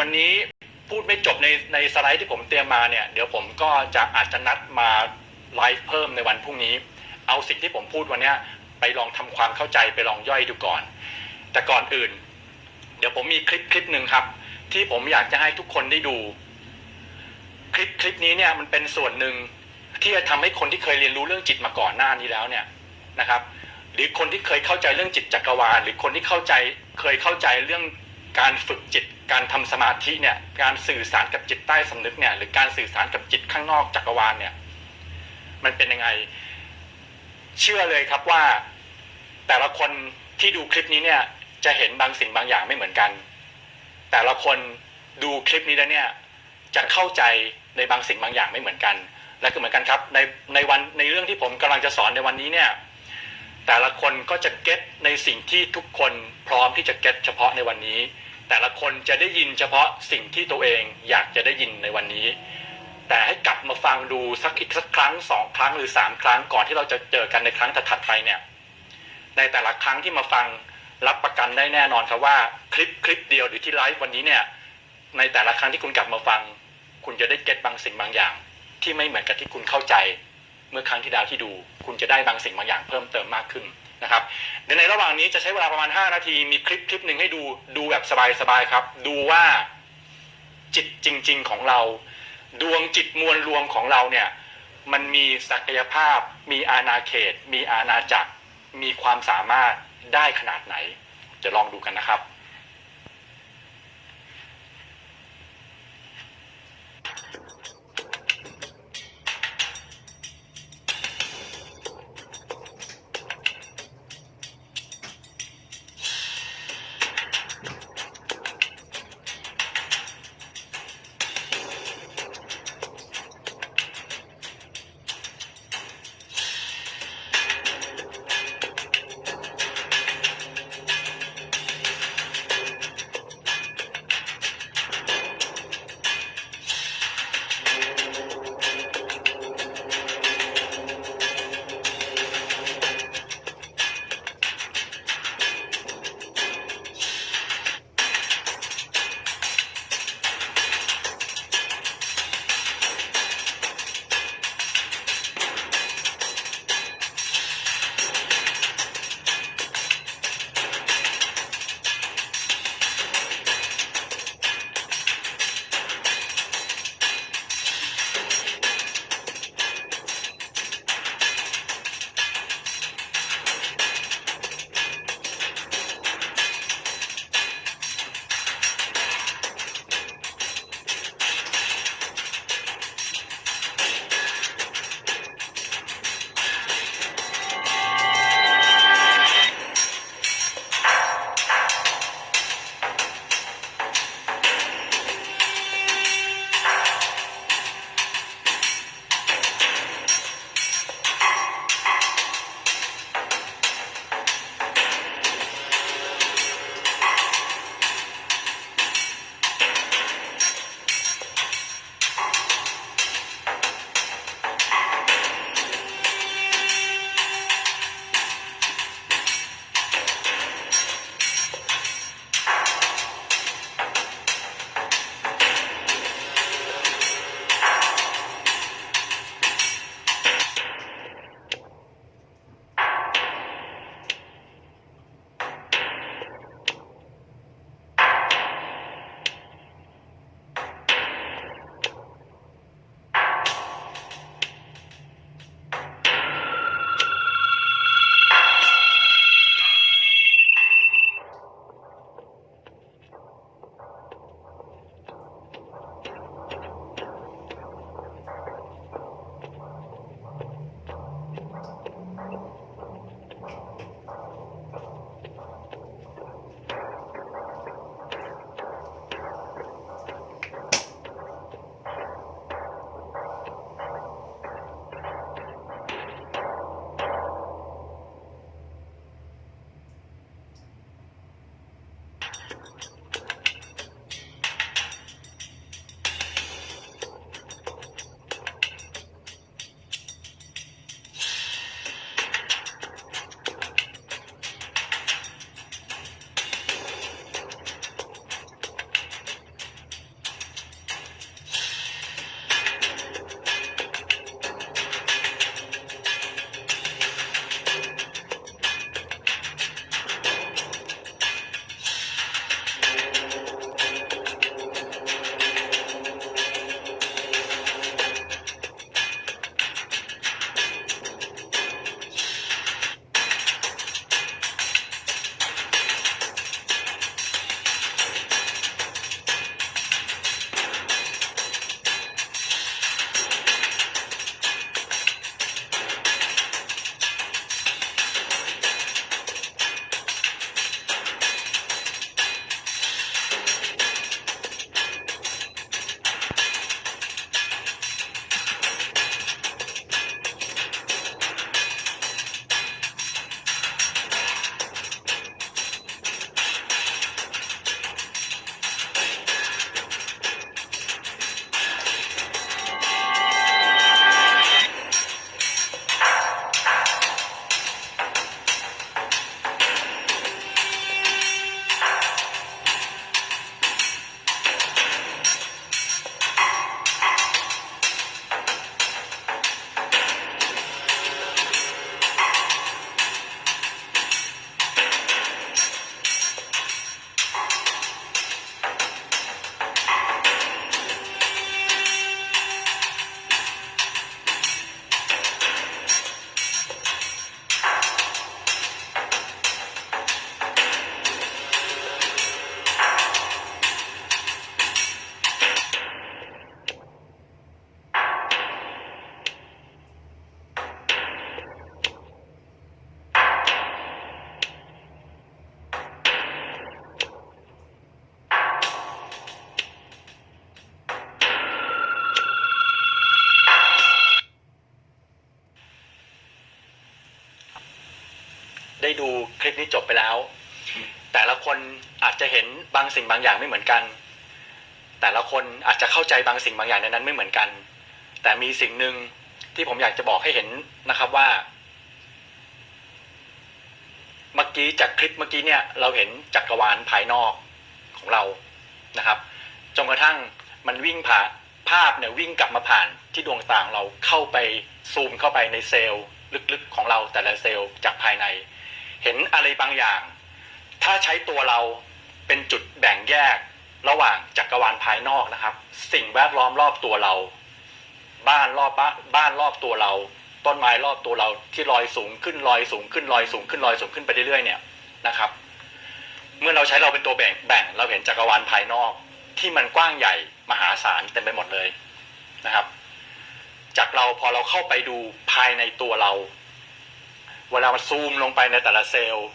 วันนี้พูดไม่จบในในสไลด์ที่ผมเตรียมมาเนี่ย เดี๋ยวผมก็จะอาจจะนัดมาไลฟ์เพิ่มในวันพรุ่งนี้ เอาสิ่งที่ผมพูดวันนี้ไปลองทำความเข้าใจไปลองย่อยดูก่อน แต่ก่อนอื่น เดี๋ยวผมมีคลิปคลิปหนึ่งครับ ที่ผมอยากจะให้ทุกคนได้ดู คลิปคลิปนี้เนี่ยมันเป็นส่วนหนึ่งที่จะทำให้คนที่เคยเรียนรู้เรื่องจิตมาก่อนหน้านี้แล้วเนี่ยนะครับ หรือคนที่เคยเข้าใจเรื่องจิตจักรวาล หรือคนที่เข้าใจเคยเข้าใจเรื่อง การฝึกจิต การทำสมาธิเนี่ย การสื่อสารกับจิตใต้สำนึกเนี่ย หรือการสื่อสารกับจิตข้างนอกจักรวาลเนี่ย มันเป็นยังไง เชื่อเลยครับว่า แต่ละคนที่ดูคลิปนี้เนี่ย จะเห็นบางสิ่งบางอย่างไม่เหมือนกัน แต่ละคนดูคลิปนี้แล้วเนี่ย จะเข้าใจในบางสิ่งบางอย่างไม่เหมือนกัน และก็เหมือนกันครับ ในในวันในเรื่องที่ผมกำลังจะสอนในวันนี้เนี่ย แต่ละคนก็จะเก็ตในสิ่งที่ทุกคนพร้อมที่จะเก็ตเฉพาะในวันนี้ แต่ละคนจะได้ยินเฉพาะสิ่งที่ตัวเองอยากจะได้ยินในวันนี้ แต่ให้กลับมาฟังดูสักอีกสักครั้งสองครั้งหรือสามครั้งก่อนที่เราจะเจอกันในครั้งถัดๆไปเนี่ย ในแต่ละครั้งที่มาฟังรับประกันได้แน่นอนครับว่าคลิปคลิปเดียวหรือที่ไลฟ์วันนี้เนี่ยในแต่ละครั้งที่คุณกลับมาฟัง คุณจะได้เก็ตบางสิ่งบางอย่าง ที่ไม่เหมือนกับที่คุณเข้าใจ เมื่อครั้งที่แล้วที่ดู คุณจะได้บางสิ่งบางอย่างเพิ่มเติมมากขึ้นนะครับเดี๋ยวในระหว่างนี้จะใช้เวลาประมาณ 5 นาที มีคลิปคลิปหนึ่งให้ดูดูแบบสบายๆครับ ดูว่าจิตจริง ๆของเรา ดวงจิตมวลรวมของเราเนี่ย มันมีศักยภาพ มีอาณาเขต มีอาณาจักร มีความสามารถได้ขนาดไหน จะลองดูกันนะครับ ได้ดูคลิปนี้จบไปแล้ว แต่ละคนอาจจะเห็นบางสิ่งบางอย่างไม่เหมือนกัน แต่ละคนอาจจะเข้าใจบางสิ่งบางอย่างในนั้นไม่เหมือนกัน แต่มีสิ่งหนึ่งที่ผมอยากจะบอกให้เห็นนะครับว่าเมื่อกี้จากคลิปเมื่อกี้เนี่ยเราเห็นจักรวาลภายนอกของเรานะครับจนกระทั่งมันวิ่งผ่านภาพเนี่ยวิ่งกลับมาผ่านที่ดวงตาของเราเข้าไปซูมเข้าไปในเซลล์ลึกๆของเราแต่ละเซลล์จากภายใน เห็นอะไรบางอย่าง ถ้าใช้ตัวเราเป็นจุดแบ่งแยกระหว่างจักรวาลภายนอกนะครับ สิ่งแวดล้อมรอบตัวเรา บ้านรอบบ้านรอบตัวเรา ต้นไม้รอบตัวเราที่ลอยสูงขึ้นลอยสูงขึ้นลอยสูงขึ้นลอยสูงขึ้นไปเรื่อยๆเนี่ยนะครับ เมื่อเราใช้เราเป็นตัวแบ่งแบ่งเราเห็นจักรวาลภายนอกที่มันกว้างใหญ่มหาศาลเต็มไปหมดเลยนะครับ จากเราพอเราเข้าไปดูภายในตัวเรา เวลามันซูมลงไปในแต่ละเซลล์